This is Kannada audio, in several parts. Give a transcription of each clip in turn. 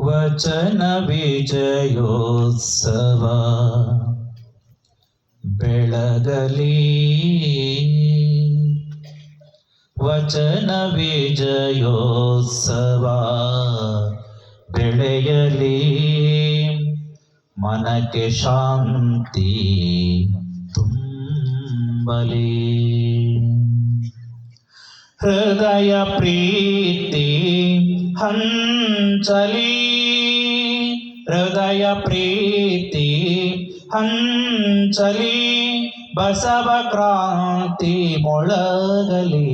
ವಚನ ವಿಜಯೋತ್ಸವ. ಬೆಳಗಲಿ ವಚನ ವಿಜಯೋತ್ಸವ. ಬೆಳೆಯಲಿ ಮನಕ್ಕೆ ಶಾಂತಿ ತುಂಬಲಿ. ಹೃದಯ ಪ್ರೀತಿ ಹಂಚಲಿ, ಹೃದಯ ಪ್ರೀತಿ, ಹಂಚಲಿ, ಬಸವ ಕ್ರಾಂತಿ ಮೊಳಗಲಿ,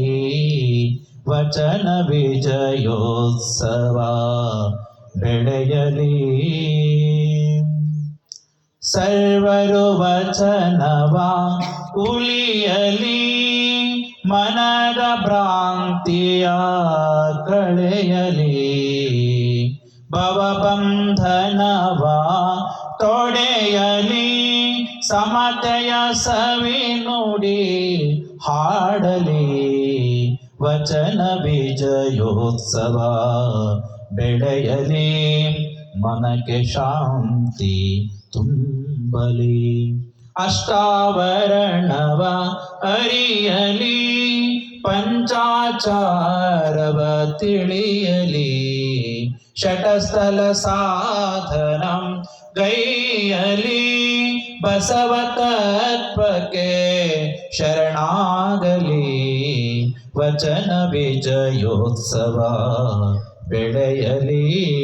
ವಚನ ವಿಜಯೋತ್ಸವ ಬೆಳೆಯಲಿ. ಸರ್ವರು ವಚನವ ಉಳಿಯಲಿ, ಮನದ ಭ್ರಾಂತಿಯ ಕಳೆಯಲಿ ಭವಬಂಧನವ ತೊಡೆಯಲಿ. ಸಮತೆಯ ಸವಿ ನುಡಿ ಹಾಡಲಿ. ವಚನ ವಿಜಯೋತ್ಸವ ಬೆಳೆಯಲಿ. ಮನಕ್ಕೆ ಶಾಂತಿ ತುಂಬಲಿ. ಅಷ್ಟಾವರಣವ ಅರಿಯಲಿ. ಪಂಚಾಚಾರವ ತಿಳಿಯಲಿ ಷಟಸ್ಥಲ ಸಾಧನಂ ಗೈಯಲಿ. ಬಸವ ತತ್ವಕ್ಕೆ ಶರಣಾಗಲಿ. ವಚನ ವಿಜಯೋತ್ಸವ ಬೆಳೆಯಲಿ.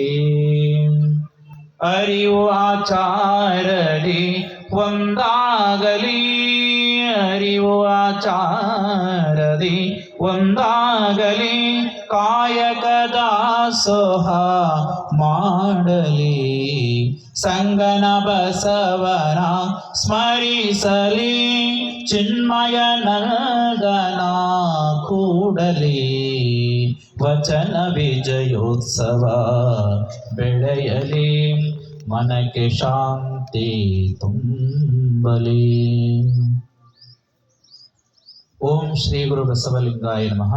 ಅರಿವು ಆಚಾರಲಿ ಒಂದಾಗಲಿ. ಅರಿವು ಆಚಾರದಿ ಒಂದಾಗಲಿ ಕಾಯಕದ ಸೋಹ ಮಾಡಲಿ ಸಂಗನ ಬಸವನ ಸ್ಮರಿಸಲಿ ಚಿನ್ಮಯ ನಗನ ಕೂಡಲಿ ವಚನ ವಿಜಯೋತ್ಸವ ಬೆಳೆಯಲಿ ಮನಕ್ಕೆ ಶಾಂತಿ ತುಂಬಲಿ ಓಂ ಶ್ರೀ ಗುರು ಬಸವಲಿಂಗಾಯ ನಮಃ.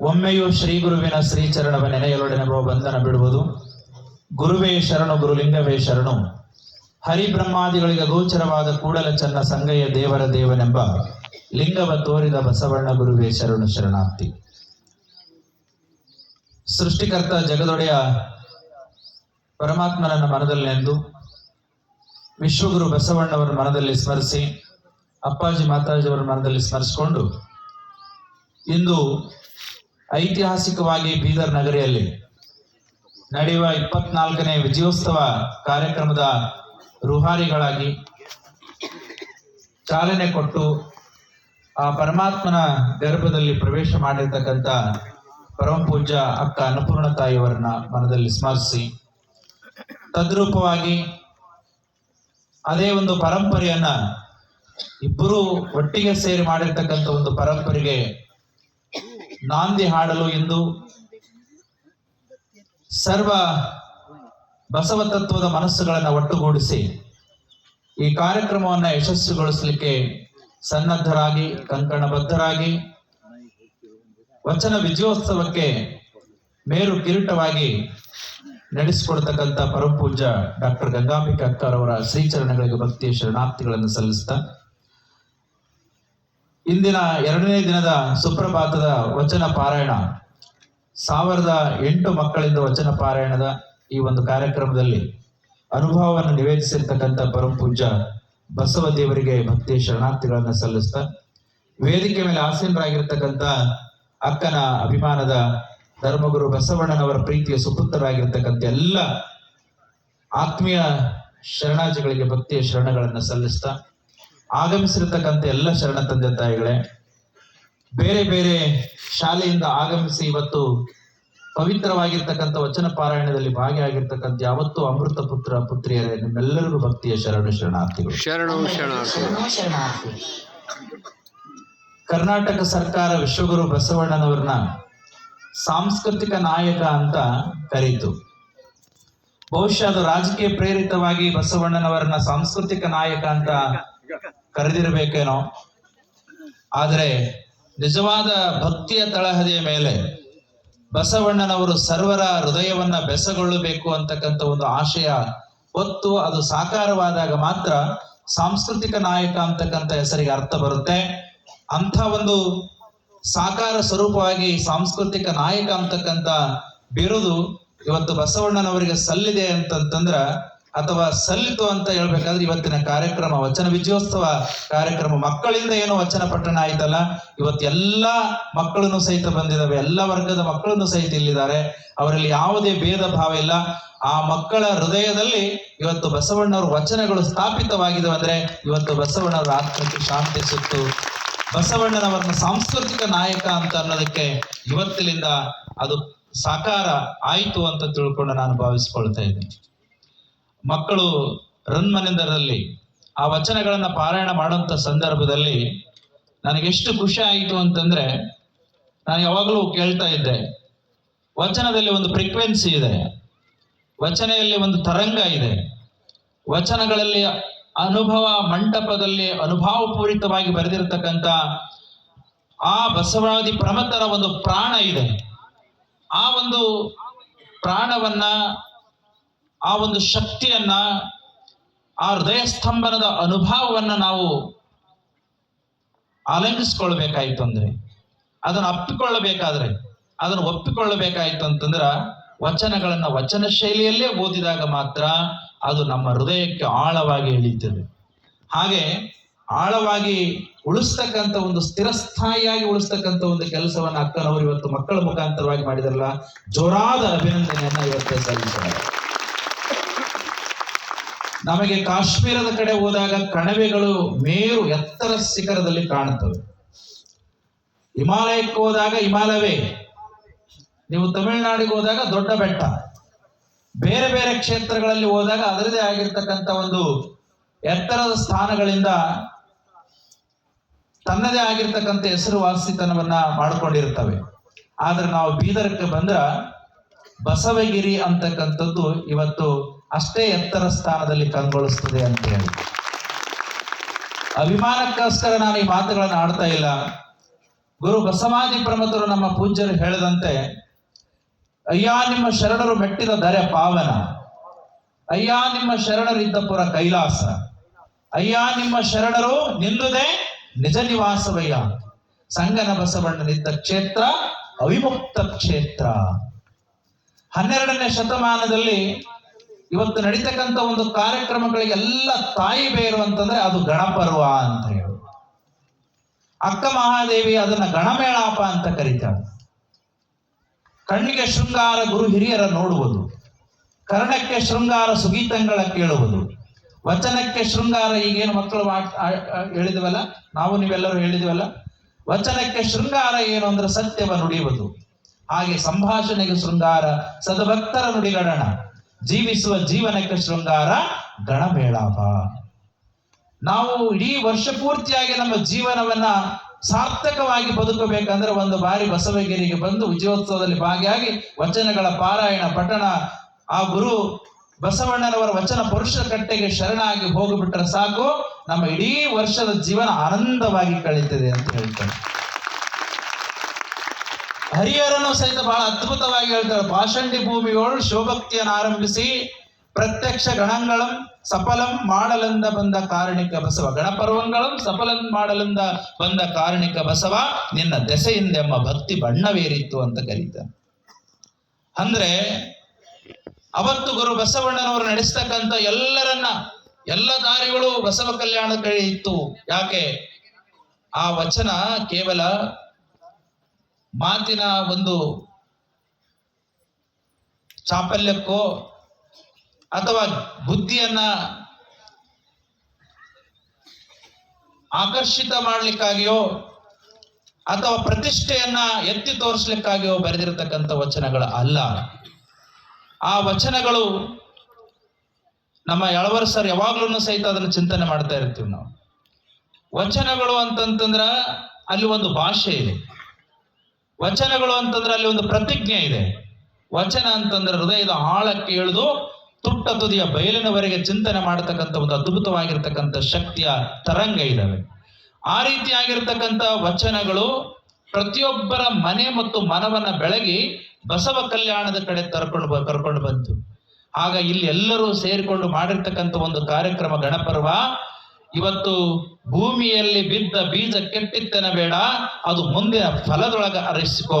ಒಮ್ಮೆಯೂ ಶ್ರೀ ಗುರುವಿನ ಶ್ರೀಚರಣವ ನೆನೆಯಲೊಡನೆಬುವ ಬಂಧನ ಬಿಡುವುದು. ಗುರುವೇ ಶರಣು, ಗುರುಲಿಂಗವೇ ಶರಣು. ಹರಿಬ್ರಹ್ಮಾದಿಗಳಿಗೆ ಗೋಚರವಾದ ಕೂಡಲ ಚನ್ನ ಸಂಗಯ್ಯ ದೇವರ ದೇವನೆಂಬ ಲಿಂಗವ ತೋರಿದ ಬಸವಣ್ಣ ಗುರುವೇ ಶರಣು ಶರಣಾರ್ಥಿ ಸೃಷ್ಟಿಕರ್ತ ಜಗದೊಡೆಯ ಪರಮಾತ್ಮನನ್ನ ಮನದಲ್ಲಿ ಎಂದು ವಿಶ್ವಗುರು ಬಸವಣ್ಣವರ ಮನದಲ್ಲಿ ಸ್ಮರಿಸಿ ಅಪ್ಪಾಜಿ ಮಾತಾಜಿಯವರ ಮನದಲ್ಲಿ ಸ್ಮರಿಸಿಕೊಂಡು, ಇಂದು ಐತಿಹಾಸಿಕವಾಗಿ ಬೀದರ್ ನಗರಿಯಲ್ಲಿ ನಡೆಯುವ ಇಪ್ಪತ್ನಾಲ್ಕನೇ ವಿಜಯೋತ್ಸವ ಕಾರ್ಯಕ್ರಮದ ರೂಹಾರಿಗಳಾಗಿ ಚಾಲನೆ ಕೊಟ್ಟು ಆ ಪರಮಾತ್ಮನ ಗರ್ಭದಲ್ಲಿ ಪ್ರವೇಶ ಮಾಡಿರ್ತಕ್ಕಂಥ ಪರಮ ಪೂಜ್ಯ ಅಕ್ಕ ಅನ್ನಪೂರ್ಣ ತಾಯಿಯವರನ್ನ ಮನದಲ್ಲಿ ಸ್ಮರಿಸಿ, ತದ್ರೂಪವಾಗಿ ಅದೇ ಒಂದು ಪರಂಪರೆಯನ್ನ ಇಬ್ಬರು ಒಟ್ಟಿಗೆ ಸೇರಿ ಮಾಡಿರ್ತಕ್ಕಂಥ ಒಂದು ಪರಂಪರೆಗೆ ನಾಂದಿ ಹಾಡಲು ಎಂದು ಸರ್ವ ಬಸವ ತತ್ವದ ಮನಸ್ಸುಗಳನ್ನು ಒಟ್ಟುಗೂಡಿಸಿ ಈ ಕಾರ್ಯಕ್ರಮವನ್ನು ಯಶಸ್ವಿಗೊಳಿಸಲಿಕ್ಕೆ ಸನ್ನದ್ಧರಾಗಿ, ಕಂಕಣಬದ್ಧರಾಗಿ, ವಚನ ವಿಜಯೋತ್ಸವಕ್ಕೆ ಮೇರು ಕಿರೀಟವಾಗಿ ನಡೆಸಿಕೊಡ್ತಕ್ಕಂಥ ಪರಮಪೂಜ್ಯ ಡಾಕ್ಟರ್ ಗಂಗಾಂಬಿಕೆ ಅಕ್ಕರವರ ಶ್ರೀಚರಣಗಳಿಗೆ ಭಕ್ತಿಯ ಶರಣಾರ್ಥಿಗಳನ್ನು ಸಲ್ಲಿಸ್ತಾ ಇಂದಿನ ಎರಡನೇ ದಿನದ ಸುಪ್ರಭಾತದ ವಚನ ಪಾರಾಯಣ. ಸಾವಿರದ ಎಂಟು ಮಕ್ಕಳಿಂದ ವಚನ ಪಾರಾಯಣದ ಈ ಒಂದು ಕಾರ್ಯಕ್ರಮದಲ್ಲಿ ಅನುಭವವನ್ನು ನಿವೇದಿಸಿರ್ತಕ್ಕಂಥ ಪರಮಪೂಜ್ಯ ಬಸವ ದೇವರಿಗೆ ಭಕ್ತಿ ಶರಣಾರ್ಥಿಗಳನ್ನು ಸಲ್ಲಿಸ್ತಾ, ವೇದಿಕೆ ಮೇಲೆ ಆಸೀನರಾಗಿರ್ತಕ್ಕಂಥ ಅಕ್ಕನ ಅಭಿಮಾನದ ಧರ್ಮಗುರು ಬಸವಣ್ಣನವರ ಪ್ರೀತಿಯ ಸುಪುತ್ರರಾಗಿರ್ತಕ್ಕಂಥ ಎಲ್ಲ ಆತ್ಮೀಯ ಶರಣಾಜಿಗಳಿಗೆ ಭಕ್ತಿಯ ಶರಣಗಳನ್ನು ಸಲ್ಲಿಸ್ತಾ ಆಗಮಿಸಿರ್ತಕ್ಕಂಥ ಎಲ್ಲ ಶರಣ ತಂದೆ ತಾಯಿಗಳೇ ಬೇರೆ ಬೇರೆ ಶಾಲೆಯಿಂದ ಆಗಮಿಸಿ ಇವತ್ತು ಪವಿತ್ರವಾಗಿರ್ತಕ್ಕಂಥ ವಚನ ಪಾರಾಯಣದಲ್ಲಿ ಭಾಗಿಯಾಗಿರ್ತಕ್ಕಂಥ ಯಾವತ್ತೂ ಅಮೃತ ಪುತ್ರ ಪುತ್ರಿಯರೇ ನಿಮ್ಮೆಲ್ಲರಿಗೂ ಭಕ್ತಿಯ ಶರಣು ಶರಣಾರ್ಥಿಗಳು. ಶರಣು ಶರಣಾರ್ಥಿ. ಕರ್ನಾಟಕ ಸರ್ಕಾರ ವಿಶ್ವಗುರು ಬಸವಣ್ಣನವ್ರನ್ನ ಸಾಂಸ್ಕೃತಿಕ ನಾಯಕ ಅಂತ ಕರೀತು. ಬಹುಶಃ ಅದು ರಾಜಕೀಯ ಪ್ರೇರಿತವಾಗಿ ಬಸವಣ್ಣನವರನ್ನ ಸಾಂಸ್ಕೃತಿಕ ನಾಯಕ ಅಂತ ಕರೆದಿರಬೇಕೇನೋ? ಆದರೆ ನಿಜವಾದ ಭಕ್ತಿಯ ತಳಹದಿಯ ಮೇಲೆ ಬಸವಣ್ಣನವರು ಸರ್ವರ ಹೃದಯವನ್ನ ಬೆಸಗೊಳ್ಳಬೇಕು ಅಂತಕ್ಕಂಥ ಒಂದು ಆಶಯ ಹೊತ್ತು ಅದು ಸಾಕಾರವಾದಾಗ ಮಾತ್ರ ಸಾಂಸ್ಕೃತಿಕ ನಾಯಕ ಅಂತಕ್ಕಂಥ ಹೆಸರಿಗೆ ಅರ್ಥ ಬರುತ್ತೆ. ಅಂಥ ಒಂದು ಸಾಕಾರ ಸ್ವರೂಪವಾಗಿ ಸಾಂಸ್ಕೃತಿಕ ನಾಯಕ ಅಂತಕ್ಕಂಥ ಬಿರುದು ಇವತ್ತು ಬಸವಣ್ಣನವರಿಗೆ ಸಲ್ಲಿದೆ ಅಂತಂತಂದ್ರ ಅಥವಾ ಸಲ್ಲಿತು ಅಂತ ಹೇಳ್ಬೇಕಾದ್ರೆ ಇವತ್ತಿನ ಕಾರ್ಯಕ್ರಮ, ವಚನ ವಿಜಯೋತ್ಸವ ಕಾರ್ಯಕ್ರಮ. ಮಕ್ಕಳಿಂದ ಏನು ವಚನ ಪಠಣ ಆಯ್ತಲ್ಲ? ಇವತ್ತು ಎಲ್ಲಾ ಮಕ್ಕಳನ್ನು ಸಹಿತ ಬಂದಿದ್ದಾವೆ. ಎಲ್ಲ ವರ್ಗದ ಮಕ್ಕಳನ್ನು ಸಹಿತ ಇಲ್ಲಿದ್ದಾರೆ. ಅವರಲ್ಲಿ ಯಾವುದೇ ಭೇದ ಭಾವ ಇಲ್ಲ. ಆ ಮಕ್ಕಳ ಹೃದಯದಲ್ಲಿ ಇವತ್ತು ಬಸವಣ್ಣವ್ರ ವಚನಗಳು ಸ್ಥಾಪಿತವಾಗಿದೆ ಅಂದ್ರೆ ಇವತ್ತು ಬಸವಣ್ಣವರ ಆತ್ಮಕ್ಕೆ ಶಾಂತಿ ಸುತ್ತು ಬಸವಣ್ಣನವರನ್ನ ಸಾಂಸ್ಕೃತಿಕ ನಾಯಕ ಅಂತ ಅನ್ನೋದಕ್ಕೆ ಇವತ್ತಿನಿಂದ ಅದು ಸಾಕಾರ ಆಯಿತು ಅಂತ ತಿಳ್ಕೊಂಡು ನಾನು ಭಾವಿಸ್ಕೊಳ್ತಾ ಇದ್ದೀನಿ. ಮಕ್ಕಳು ರನ್ಮನಿಂದರಲ್ಲಿ ಆ ವಚನಗಳನ್ನು ಪಾರಾಯಣ ಮಾಡುವಂತ ಸಂದರ್ಭದಲ್ಲಿ ನನಗೆ ಎಷ್ಟು ಖುಷಿ ಆಯಿತು ಅಂತಂದ್ರೆ ನಾನು ಯಾವಾಗಲೂ ಕೇಳ್ತಾ ಇದ್ದೆ, ವಚನದಲ್ಲಿ ಒಂದು ಫ್ರೀಕ್ವೆನ್ಸಿ ಇದೆ, ವಚನೆಯಲ್ಲಿ ಒಂದು ತರಂಗ ಇದೆ, ವಚನಗಳಲ್ಲಿ ಅನುಭವ ಮಂಟಪದಲ್ಲಿ ಅನುಭವಪೂರಿತವಾಗಿ ಬರೆದಿರತಕ್ಕಂಥ ಆ ಬಸವಾದಿ ಪ್ರಮತರ ಒಂದು ಪ್ರಾಣ ಇದೆ. ಆ ಒಂದು ಪ್ರಾಣವನ್ನ ಆ ಒಂದು ಶಕ್ತಿಯನ್ನ, ಆ ಹೃದಯ ಸ್ತಂಭನದ ಅನುಭವವನ್ನ ನಾವು ಆಲಂಗಿಸ್ಕೊಳ್ಬೇಕಾಯ್ತು ಅಂದ್ರೆ, ಅದನ್ನು ಅಪ್ಪಿಕೊಳ್ಳಬೇಕಾದ್ರೆ, ಅದನ್ನು ಒಪ್ಪಿಕೊಳ್ಳಬೇಕಾಯ್ತು ಅಂತಂದ್ರ ವಚನಗಳನ್ನ ವಚನ ಶೈಲಿಯಲ್ಲೇ ಓದಿದಾಗ ಮಾತ್ರ ಅದು ನಮ್ಮ ಹೃದಯಕ್ಕೆ ಆಳವಾಗಿ ಇಳಿತದೆ ಹಾಗೆ ಆಳವಾಗಿ ಉಳಿಸ್ತಕ್ಕಂಥ ಒಂದು ಸ್ಥಿರಸ್ಥಾಯಿಯಾಗಿ ಉಳಿಸ್ತಕ್ಕಂಥ ಒಂದು ಕೆಲಸವನ್ನು ಅಕ್ಕನವರು ಇವತ್ತು ಮಕ್ಕಳ ಮುಖಾಂತರವಾಗಿ ಮಾಡಿದಾರಲ್ಲ, ಜೋರಾದ ಅಭಿನಂದನೆಯನ್ನ ಇವತ್ತು ಸಲ್ಲಿಸಿದ್ದಾರೆ. ನಮಗೆ ಕಾಶ್ಮೀರದ ಕಡೆ ಹೋದಾಗ ಕಣವೆಗಳು ಮೇರು ಎತ್ತರ ಶಿಖರದಲ್ಲಿ ಕಾಣುತ್ತವೆ. ಹಿಮಾಲಯಕ್ಕೆ ಹೋದಾಗ ಹಿಮಾಲಯವೇ, ನೀವು ತಮಿಳುನಾಡಿಗೆ ಹೋದಾಗ ದೊಡ್ಡ ಬೆಟ್ಟ, ಬೇರೆ ಬೇರೆ ಕ್ಷೇತ್ರಗಳಲ್ಲಿ ಹೋದಾಗ ಅದರದೇ ಆಗಿರ್ತಕ್ಕಂಥ ಒಂದು ಎತ್ತರದ ಸ್ಥಾನಗಳಿಂದ ತನ್ನದೇ ಆಗಿರ್ತಕ್ಕಂಥ ಹೆಸರುವಾಸಿತನವನ್ನ ಮಾಡಿಕೊಂಡಿರ್ತವೆ ಆದ್ರೆ ನಾವು ಬೀದರ್ಕ್ಕೆ ಬಂದ್ರ ಬಸವಗಿರಿ ಅಂತಕ್ಕಂಥದ್ದು ಇವತ್ತು ಅಷ್ಟೇ ಎತ್ತರ ಸ್ಥಾನದಲ್ಲಿ ಕಂಗೊಳಿಸ್ತದೆ ಅಂತ ಹೇಳಿ. ಅಭಿಮಾನಕ್ಕೋಸ್ಕರ ನಾನು ಈ ಮಾತುಗಳನ್ನು ಆಡ್ತಾ ಇಲ್ಲ. ಗುರು ಬಸವಾದಿ ಪ್ರಮುಖರು ನಮ್ಮ ಪೂಜ್ಯರು ಹೇಳಿದಂತೆ, ಅಯ್ಯ, ನಿಮ್ಮ ಶರಣರು ಮೆಟ್ಟಿದ ದರೆ ಪಾವನ. ಅಯ್ಯ, ನಿಮ್ಮ ಶರಣರಿದ್ದ ಪುರ ಕೈಲಾಸ. ಅಯ್ಯ, ನಿಮ್ಮ ಶರಣರು ನಿಲ್ಲುದೇ ನಿಜ ನಿವಾಸವಯ್ಯ. ಸಂಗನ ಬಸವಣ್ಣನಿದ್ದ ಕ್ಷೇತ್ರ, ಅವಿಮುಕ್ತ ಕ್ಷೇತ್ರ. ಹನ್ನೆರಡನೇ ಶತಮಾನದಲ್ಲಿ ಇವತ್ತು ನಡೀತಕ್ಕಂಥ ಒಂದು ಕಾರ್ಯಕ್ರಮಗಳಿಗೆಲ್ಲ ತಾಯಿ ಬೇರು ಅಂತಂದ್ರೆ ಅದು ಗಣಪರ್ವ ಅಂತ ಹೇಳುವ. ಅಕ್ಕ ಮಹಾದೇವಿ ಅದನ್ನ ಗಣಮೇಳಾಪ ಅಂತ ಕರೀತಾಳೆ ಕಣ್ಣಿಗೆ ಶೃಂಗಾರ ಗುರು ಹಿರಿಯರ ನೋಡುವುದು, ಕರ್ಣಕ್ಕೆ ಶೃಂಗಾರ ಸುಗೀತಂಗಳ ಕೇಳುವುದು, ವಚನಕ್ಕೆ ಶೃಂಗಾರ ಈಗೇನು ಮಕ್ಕಳು ಹೇಳಿದ್ವಲ್ಲ? ನಾವು ನೀವೆಲ್ಲರೂ ಹೇಳಿದ್ವಲ್ಲ? ವಚನಕ್ಕೆ ಶೃಂಗಾರ ಏನು ಅಂದ್ರೆ ಸತ್ಯವ ನುಡಿಯುವುದು. ಹಾಗೆ ಸಂಭಾಷಣೆಗೆ ಶೃಂಗಾರ, ಸದಭಕ್ತರ ನುಡಿಗಡಣ ಜೀವಿಸುವ ಜೀವನಕ್ಕೆ ಶೃಂಗಾರ ಗಣಮೇಳಾಪ. ನಾವು ಇಡೀ ವರ್ಷ ಪೂರ್ತಿಯಾಗಿ ನಮ್ಮ ಜೀವನವನ್ನ ಸಾರ್ಥಕವಾಗಿ ಬದುಕಬೇಕಂದ್ರೆ ಒಂದು ಬಾರಿ ಬಸವಗಿರಿಗೆ ಬಂದು ವಿಜಯೋತ್ಸವದಲ್ಲಿ ಭಾಗಿಯಾಗಿ ವಚನಗಳ ಪಾರಾಯಣ, ಪಠಣ, ಆ ಗುರು ಬಸವಣ್ಣನವರ ವಚನ ಪುರುಷ ಕಟ್ಟೆಗೆ ಶರಣಾಗಿ ಹೋಗಿಬಿಟ್ರೆ ಸಾಕು, ನಮ್ಮ ಇಡೀ ವರ್ಷದ ಜೀವನ ಆನಂದವಾಗಿ ಕಳೀತದೆ ಅಂತ ಹೇಳ್ತಾರೆ. ಹರಿಹರನು ಸಹಿತ ಬಹಳ ಅದ್ಭುತವಾಗಿ ಹೇಳ್ತಾರೆ ಪಾಷಂಡಿ ಭೂಮಿಗಳು ಶಿವಭಕ್ತಿಯನ್ನು ಆರಂಭಿಸಿ ಪ್ರತ್ಯಕ್ಷ ಗಣಗಳಂ ಸಫಲಂ ಮಾಡಲಂದ ಬಂದ ಕಾರಣಿಕ ಬಸವ. ಗಣಪರ್ವಂಗಳಂ ಸಫಲಂ ಮಾಡಲಂದ ಬಂದ ಕಾರಣಿಕ ಬಸವ, ನಿನ್ನ ದೆಸೆಯಿಂದೆಂಬ ಭಕ್ತಿ ಬಣ್ಣವೇರಿತ್ತು ಅಂತ ಕರೀತಾರೆ ಅಂದ್ರೆ ಅವತ್ತು ಗುರು ಬಸವಣ್ಣನವರು ನಡೆಸ್ತಕ್ಕಂಥ ಎಲ್ಲರನ್ನ, ಎಲ್ಲ ದಾರಿಗಳು ಬಸವ ಕಲ್ಯಾಣ ಕಳೆಯಿತ್ತು ಯಾಕೆ? ಆ ವಚನ ಕೇವಲ ಮಾತಿನ ಒಂದು ಚಾಪಲ್ಯಕ್ಕೋ ಅಥವಾ ಬುದ್ಧಿಯನ್ನ ಆಕರ್ಷಿತ ಮಾಡಲಿಕ್ಕಾಗಿಯೋ ಅಥವಾ ಪ್ರತಿಷ್ಠೆಯನ್ನ ಎತ್ತಿ ತೋರಿಸ್ಲಿಕ್ಕಾಗಿಯೋ ಬರೆದಿರತಕ್ಕಂಥ ವಚನಗಳು ಅಲ್ಲ. ಆ ವಚನಗಳು ನಮ್ಮ ಎಳವರ ಸರ್ ಯಾವಾಗ್ಲೂ ಸಹಿತ ಅದನ್ನು ಚಿಂತನೆ ಮಾಡ್ತಾ ಇರ್ತೀವಿ ನಾವು. ವಚನಗಳು ಅಂತಂತಂದ್ರ ಅಲ್ಲಿ ಒಂದು ಭಾಷೆ ಇದೆ. ವಚನಗಳು ಅಂತಂದ್ರೆ ಅಲ್ಲಿ ಒಂದು ಪ್ರತಿಜ್ಞೆ ಇದೆ. ವಚನ ಅಂತಂದ್ರೆ ಹೃದಯದ ಆಳಕ್ಕೆ ಇಳಿದು ತುಟ್ಟ ತುದಿಯ ಬಯಲಿನವರೆಗೆ ಚಿಂತನೆ ಮಾಡತಕ್ಕಂಥ ಒಂದು ಅದ್ಭುತವಾಗಿರ್ತಕ್ಕಂಥ ಶಕ್ತಿಯ ತರಂಗ ಇದ್ದಾವೆ ಆ ರೀತಿಯಾಗಿರ್ತಕ್ಕಂಥ ವಚನಗಳು ಪ್ರತಿಯೊಬ್ಬರ ಮನೆ ಮತ್ತು ಮನವನ್ನ ಬೆಳಗಿ ಬಸವ ಕಲ್ಯಾಣದ ಕಡೆ ತರ್ಕೊಂಡು ಕರ್ಕೊಂಡು ಬಂತು. ಆಗ ಇಲ್ಲಿ ಎಲ್ಲರೂ ಸೇರಿಕೊಂಡು ಮಾಡಿರ್ತಕ್ಕಂಥ ಒಂದು ಕಾರ್ಯಕ್ರಮ ಗಣಪರ್ವ ಇವತ್ತು ಭೂಮಿಯಲ್ಲಿ ಬಿದ್ದ ಬೀಜ ಕೆಟ್ಟಿತ್ತೇನೆ ಬೇಡ, ಅದು ಮುಂದಿನ ಫಲದೊಳಗ ಅರಿಸಿಕೋ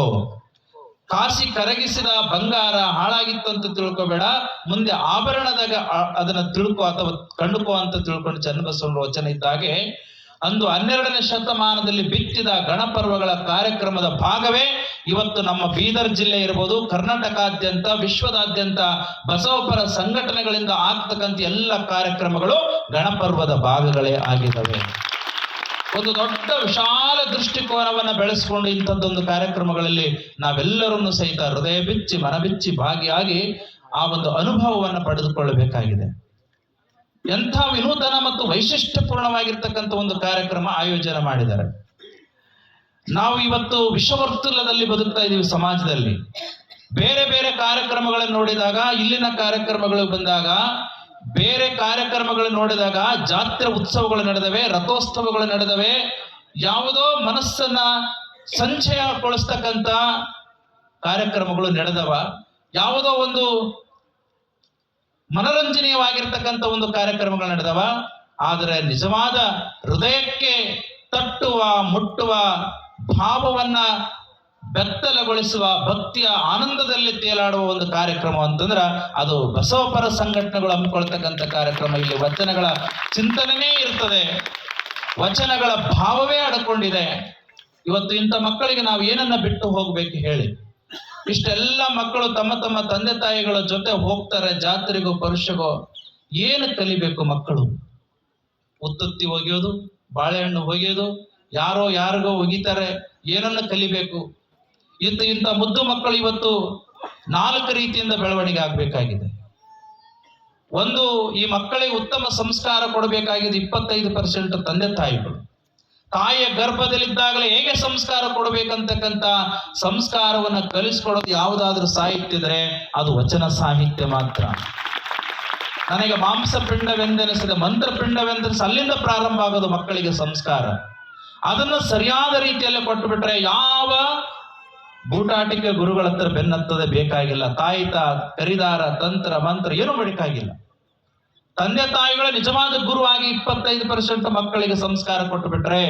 ಕಾಸಿ ಕರಗಿಸಿದ ಬಂಗಾರ ಹಾಳಾಗಿತ್ತು ಅಂತ ತಿಳ್ಕೊಬೇಡ, ಮುಂದೆ ಆಭರಣದಾಗ ಅದನ್ನ ತಿಳ್ಕೊ ಅಥವಾ ಕಂಡುಕೋ ಅಂತ ತಿಳ್ಕೊಂಡು ಚನ್ನಬಸವನ ವಚನ ಇದ್ದಾಗೆ ಅಂದು ಹನ್ನೆರಡನೇ ಶತಮಾನದಲ್ಲಿ ಬಿತ್ತಿದ ಗಣಪರ್ವಗಳ ಕಾರ್ಯಕ್ರಮದ ಭಾಗವೇ ಇವತ್ತು ನಮ್ಮ ಬೀದರ್ ಜಿಲ್ಲೆ ಇರ್ಬೋದು, ಕರ್ನಾಟಕಾದ್ಯಂತ, ವಿಶ್ವದಾದ್ಯಂತ ಬಸವಪರ ಸಂಘಟನೆಗಳಿಂದ ಆಗ್ತಕ್ಕಂಥ ಎಲ್ಲ ಕಾರ್ಯಕ್ರಮಗಳು ಗಣಪರ್ವದ ಭಾಗಗಳೇ ಆಗಿದ್ದಾವೆ. ಒಂದು ದೊಡ್ಡ ವಿಶಾಲ ದೃಷ್ಟಿಕೋನವನ್ನು ಬೆಳೆಸ್ಕೊಂಡು ಇಂಥದ್ದೊಂದು ಕಾರ್ಯಕ್ರಮಗಳಲ್ಲಿ ನಾವೆಲ್ಲರನ್ನು ಸಹಿತ ಹೃದಯ ಬಿಚ್ಚಿ, ಮನ ಬಿಚ್ಚಿ ಭಾಗಿಯಾಗಿ ಆ ಒಂದು ಅನುಭವವನ್ನು ಪಡೆದುಕೊಳ್ಳಬೇಕಾಗಿದೆ. ಎಂಥ ವಿನೂತನ ಮತ್ತು ವೈಶಿಷ್ಟ್ಯಪೂರ್ಣವಾಗಿರ್ತಕ್ಕಂಥ ಒಂದು ಕಾರ್ಯಕ್ರಮ ಆಯೋಜನೆ ಮಾಡಿದ್ದಾರೆ. ನಾವು ಇವತ್ತು ವಿಶ್ವವರ್ತುಲದಲ್ಲಿ ಬದುಕ್ತಾ ಇದ್ದೀವಿ ಸಮಾಜದಲ್ಲಿ. ಬೇರೆ ಬೇರೆ ಕಾರ್ಯಕ್ರಮಗಳನ್ನು ನೋಡಿದಾಗ, ಇಲ್ಲಿನ ಕಾರ್ಯಕ್ರಮಗಳು ಬಂದಾಗ ಬೇರೆ ಕಾರ್ಯಕ್ರಮಗಳು ನೋಡಿದಾಗ ಜಾತ್ರೆ ಉತ್ಸವಗಳು ನಡೆದವೆ, ರಥೋತ್ಸವಗಳು ನಡೆದವೆ. ಯಾವುದೋ ಮನಸ್ಸನ್ನ ಸಂಚಯಗೊಳಿಸ್ತಕ್ಕಂಥ ಕಾರ್ಯಕ್ರಮಗಳು ನಡೆದವ. ಯಾವುದೋ ಒಂದು ಮನರಂಜನೀಯವಾಗಿರ್ತಕ್ಕಂಥ ಒಂದು ಕಾರ್ಯಕ್ರಮಗಳು ನಡೆದವ. ಆದರೆ ನಿಜವಾದ ಹೃದಯಕ್ಕೆ ತಟ್ಟುವ, ಮುಟ್ಟುವ ಭಾವವನ್ನ ಬೆತ್ತಲಗೊಳಿಸುವ ಭಕ್ತಿಯ ಆನಂದದಲ್ಲಿ ತೇಲಾಡುವ ಒಂದು ಕಾರ್ಯಕ್ರಮ ಅಂತಂದ್ರ ಅದು ಬಸವಪರ ಸಂಘಟನೆಗಳು ಹಮ್ಮಿಕೊಳ್ತಕ್ಕಂಥ ಕಾರ್ಯಕ್ರಮ. ಇಲ್ಲಿ ವಚನಗಳ ಚಿಂತನೆನೇ ಇರ್ತದೆ. ವಚನಗಳ ಭಾವವೇ ಅಡಕೊಂಡಿದೆ. ಇವತ್ತು ಇಂಥ ಮಕ್ಕಳಿಗೆ ನಾವು ಏನನ್ನ ಬಿಟ್ಟು ಹೋಗ್ಬೇಕು ಹೇಳಿ. ಇಷ್ಟೆಲ್ಲ ಮಕ್ಕಳು ತಮ್ಮ ತಮ್ಮ ತಂದೆ ತಾಯಿಗಳ ಜೊತೆ ಹೋಗ್ತಾರೆ ಜಾತ್ರೆಗೋ ಪರುಷಗೋ. ಏನು ಕಲಿಬೇಕು ಮಕ್ಕಳು? ಉತ್ತುತ್ತಿ ಒಗೆಯೋದು, ಬಾಳೆಹಣ್ಣು ಒಗೆಯೋದು, ಯಾರೋ ಯಾರಿಗೋ ಒಗಿತಾರೆ, ಏನನ್ನ ಕಲಿಬೇಕು? ಇಂಥ ಇಂಥ ಮುದ್ದು ಮಕ್ಕಳು ಇವತ್ತು ನಾಲ್ಕು ರೀತಿಯಿಂದ ಬೆಳವಣಿಗೆ ಆಗಬೇಕಾಗಿದೆ. ಒಂದು, ಈ ಮಕ್ಕಳಿಗೆ ಉತ್ತಮ ಸಂಸ್ಕಾರ ಕೊಡಬೇಕಾಗಿದೆ ಇಪ್ಪತ್ತೈದು ಪರ್ಸೆಂಟ್ ತಂದೆ ತಾಯಿಗಳು. ತಾಯಿಯ ಗರ್ಭದಲ್ಲಿದ್ದಾಗಲೇ ಹೇಗೆ ಸಂಸ್ಕಾರ ಕೊಡಬೇಕಂತಕ್ಕಂಥ ಸಂಸ್ಕಾರವನ್ನು ಕಲಿಸ್ಕೊಡೋದು ಯಾವುದಾದ್ರೂ ಸಾಹಿತ್ಯ ಇದ್ರೆ ಅದು ವಚನ ಸಾಹಿತ್ಯ ಮಾತ್ರ. ನನಗೆ ಮಾಂಸಪಿಂಡವೆಂದೆನಿಸಿದ ಮಂತ್ರಪಿಂಡವೆಂದೆನಿಸಿ ಅಲ್ಲಿಂದ ಪ್ರಾರಂಭ ಆಗೋದು ಮಕ್ಕಳಿಗೆ ಸಂಸ್ಕಾರ. ಅದನ್ನು ಸರಿಯಾದ ರೀತಿಯಲ್ಲಿ ಕೊಟ್ಟು ಬಿಟ್ರೆ ಯಾವ ಬೂಟಾಟಿಕೆ ಗುರುಗಳ ಹತ್ರ ಬೆನ್ನತ್ತದೆ ಬೇಕಾಗಿಲ್ಲ. ತಾಯಿತ ಕರಿದಾರ, ತಂತ್ರ, ಮಂತ್ರ ಏನು ಬೇಕಾಗಿಲ್ಲ ತಂದೆ ತಾಯಿಗಳ ನಿಜವಾದ ಗುರುವಾಗಿ ಇಪ್ಪತ್ತೈದು ಪರ್ಸೆಂಟ್ ಮಕ್ಕಳಿಗೆ ಸಂಸ್ಕಾರ ಕೊಟ್ಟು ಬಿಟ್ರೆ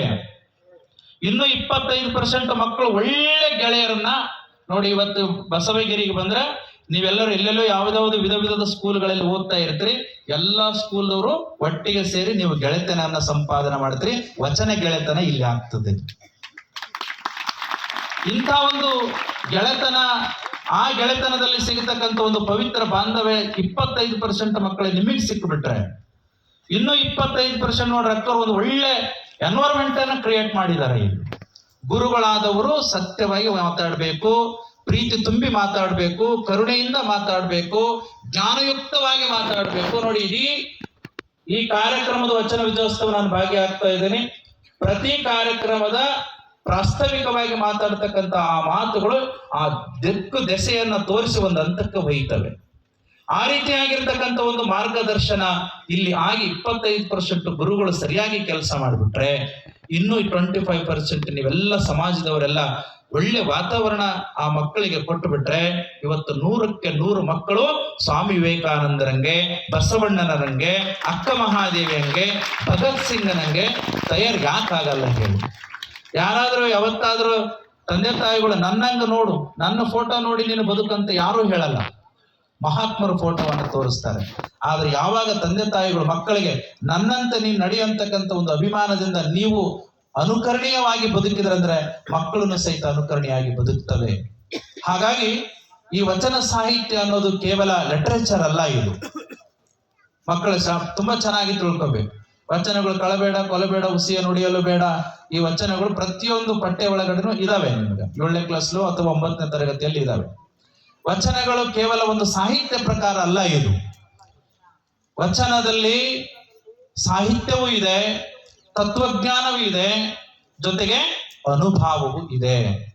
ಇನ್ನು ಇಪ್ಪತ್ತೈದು ಪರ್ಸೆಂಟ್ ಮಕ್ಕಳು ಒಳ್ಳೆ ಗೆಳೆಯರನ್ನ ನೋಡಿ ಇವತ್ತು ಬಸವಗಿರಿಗೆ ಬಂದ್ರೆ ನೀವೆಲ್ಲರೂ ಎಲ್ಲೆಲ್ಲೋ ಯಾವ್ದಾವ್ದು ವಿಧ ವಿಧದ ಸ್ಕೂಲ್ಗಳಲ್ಲಿ ಓದ್ತಾ ಇರ್ತೀರಿ. ಎಲ್ಲಾ ಸ್ಕೂಲ್ದವರು ಒಟ್ಟಿಗೆ ಸೇರಿ ನೀವು ಗೆಳೆತನನ್ನ ಸಂಪಾದನೆ ಮಾಡ್ತೀರಿ. ವಚನ ಗೆಳೆತನ ಇಲ್ಲಿ ಆಗ್ತದೆ. ಇಂಥ ಒಂದು ಗೆಳೆತನ, ಆ ಗೆಳೆತನದಲ್ಲಿ ಸಿಗತಕ್ಕಂಥ ಒಂದು ಪವಿತ್ರ ಬಾಂಧವ್ಯ ಇಪ್ಪತ್ತೈದು ಪರ್ಸೆಂಟ್ ಮಕ್ಕಳಿಗೆ ನಿಮಗೆ ಸಿಕ್ಕಿಬಿಟ್ರೆ ಇನ್ನು ಇಪ್ಪತ್ತೈದು ಪರ್ಸೆಂಟ್ ನೋಡ್ರಿ ಅಕ್ಕರು ಒಂದು ಒಳ್ಳೆ ಎನ್ವೈರ್ಮೆಂಟ್ ಅನ್ನು ಕ್ರಿಯೇಟ್ ಮಾಡಿದ್ದಾರೆ ಇಲ್ಲಿ. ಗುರುಗಳಾದವರು ಸತ್ಯವಾಗಿ ಮಾತಾಡಬೇಕು, ಪ್ರೀತಿ ತುಂಬಿ ಮಾತಾಡಬೇಕು, ಕರುಣೆಯಿಂದ ಮಾತಾಡಬೇಕು, ಜ್ಞಾನಯುಕ್ತವಾಗಿ ಮಾತಾಡಬೇಕು. ನೋಡಿ ಇಡೀ ಈ ಕಾರ್ಯಕ್ರಮದ ವಚನ ವಿಜಯೋತ್ಸವ ನಾನು ಭಾಗಿಯಾಗ್ತಾ ಇದ್ದೀನಿ. ಪ್ರತಿ ಕಾರ್ಯಕ್ರಮದ ಪ್ರಾಸ್ತಾವಿಕವಾಗಿ ಮಾತಾಡ್ತಕ್ಕಂಥ ಆ ಮಾತುಗಳು ಆ ದಿಕ್ಕು ದೆಸೆಯನ್ನ ತೋರಿಸಿ ಒಂದು ಹಂತಕ್ಕೆ ಒಯ್ತವೆ. ಆ ರೀತಿಯಾಗಿರ್ತಕ್ಕಂಥ ಒಂದು ಮಾರ್ಗದರ್ಶನ ಇಲ್ಲಿ ಆಗಿ ಇಪ್ಪತ್ತೈದು ಪರ್ಸೆಂಟ್ ಗುರುಗಳು ಸರಿಯಾಗಿ ಕೆಲಸ ಮಾಡಿಬಿಟ್ರೆ, ಇನ್ನೂ ಟ್ವೆಂಟಿ ಫೈವ್ ಪರ್ಸೆಂಟ್ ನೀವೆಲ್ಲ ಸಮಾಜದವರೆಲ್ಲ ಒಳ್ಳೆ ವಾತಾವರಣ ಆ ಮಕ್ಕಳಿಗೆ ಕೊಟ್ಟು ಬಿಟ್ರೆ ಇವತ್ತು ನೂರಕ್ಕೆ ನೂರು ಮಕ್ಕಳು ಸ್ವಾಮಿ ವಿವೇಕಾನಂದರಂಗೆ, ಬಸವಣ್ಣನರಂಗೆ, ಅಕ್ಕ ಮಹಾದೇವಿಯಂಗೆ, ಭಗತ್ ಸಿಂಗನಂಗೆ ತಯಾರು ಯಾಕಾಗಲ್ಲ ಹೇಳಿ. ಯಾರಾದ್ರೂ ಯಾವತ್ತಾದ್ರೂ ತಂದೆ ತಾಯಿಗಳು ನನ್ನಂಗ ನೋಡು, ನನ್ನ ಫೋಟೋ ನೋಡಿ ನೀನು ಬದುಕಂತ ಯಾರೂ ಹೇಳಲ್ಲ. ಮಹಾತ್ಮರ ಫೋಟೋವನ್ನು ತೋರಿಸ್ತಾರೆ. ಆದರೆ ಯಾವಾಗ ತಂದೆ ತಾಯಿಗಳು ಮಕ್ಕಳಿಗೆ ನನ್ನಂತ ನೀನು ನಡೆಯಂತಕ್ಕಂಥ ಒಂದು ಅಭಿಮಾನದಿಂದ ನೀವು ಅನುಕರಣೀಯವಾಗಿ ಬದುಕಿದ್ರಂದ್ರೆ ಮಕ್ಕಳನ್ನು ಸಹಿತ ಅನುಕರಣೀಯವಾಗಿ ಬದುಕ್ತವೆ. ಹಾಗಾಗಿ ಈ ವಚನ ಸಾಹಿತ್ಯ ಅನ್ನೋದು ಕೇವಲ ಲಿಟ್ರೇಚರ್ ಅಲ್ಲ ಇದು. ಮಕ್ಕಳು ತುಂಬಾ ಚೆನ್ನಾಗಿ ತಿಳ್ಕೊಬೇಕು. ವಚನಗಳು ಕಳಬೇಡ, ಕೊಲಬೇಡ ಉಸಿಯ ನುಡಿಯಲು ಬೇಡ. ಈ ವಚನಗಳು ಪ್ರತಿಯೊಂದು ಪಠ್ಯ ಒಳಗಡೆನೂ ಇದಾವೆ ನಿಮಗೆ. ಏಳನೇ ಕ್ಲಾಸ್ಲು ಅಥವಾ ಒಂಬತ್ತನೇ ತರಗತಿಯಲ್ಲಿ ಇದಾವೆ. ವಚನಗಳು ಕೇವಲ ಒಂದು ಸಾಹಿತ್ಯ ಪ್ರಕಾರ ಅಲ್ಲ ಇದು. ವಚನದಲ್ಲಿ ಸಾಹಿತ್ಯವೂ ಇದೆ, ತತ್ವಜ್ಞಾನವೂ ಇದೆ, ಜೊತೆಗೆ ಅನುಭವವೂ ಇದೆ.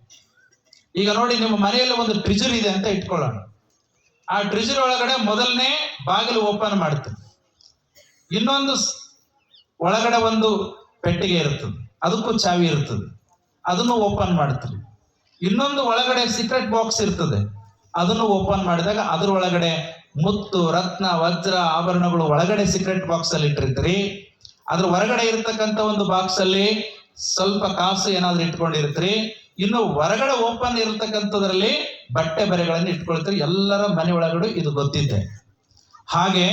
ಈಗ ನೋಡಿ, ನಿಮ್ಮ ಮನೆಯಲ್ಲಿ ಒಂದು ಟ್ರಿಜರ್ ಇದೆ ಅಂತ ಇಟ್ಕೊಳ್ಳೋಣ. ಆ ಟ್ರಿಜರ್ ಒಳಗಡೆ ಮೊದಲನೇ ಬಾಗಿಲು ಓಪನ್ ಮಾಡ್ತೀನಿ. ಇನ್ನೊಂದು ಒಳಗಡೆ ಒಂದು ಪೆಟ್ಟಿಗೆ ಇರ್ತದೆ ಅದಕ್ಕೂ ಚಾವಿ ಇರ್ತದೆ ಅದನ್ನು ಓಪನ್ ಮಾಡ್ತೀರಿ ಇನ್ನೊಂದು ಒಳಗಡೆ ಸೀಕ್ರೆಟ್ ಬಾಕ್ಸ್ ಇರ್ತದೆ, ಅದನ್ನು ಓಪನ್ ಮಾಡಿದಾಗ ಅದ್ರ ಒಳಗಡೆ ಮುತ್ತು, ರತ್ನ, ವಜ್ರ ಆಭರಣಗಳು ಒಳಗಡೆ ಸೀಕ್ರೆಟ್ ಬಾಕ್ಸ್ ಅಲ್ಲಿ ಇಟ್ಟಿರ್ತೀರಿ. ಅದ್ರ ಹೊರಗಡೆ ಇರ್ತಕ್ಕಂಥ ಒಂದು ಬಾಕ್ಸ್ ಅಲ್ಲಿ ಸ್ವಲ್ಪ ಕಾಸು ಏನಾದ್ರೂ ಇಟ್ಕೊಂಡಿರ್ತೀರಿ. ಇನ್ನು ಹೊರಗಡೆ ಓಪನ್ ಇರತಕ್ಕಂಥದ್ರಲ್ಲಿ ಬಟ್ಟೆ ಬರೆಗಳನ್ನು ಇಟ್ಕೊಳ್ತೀರಿ. ಎಲ್ಲರ ಮನೆ ಒಳಗಡೆ ಇದು ಗೊತ್ತಿದೆ. ಹಾಗೆ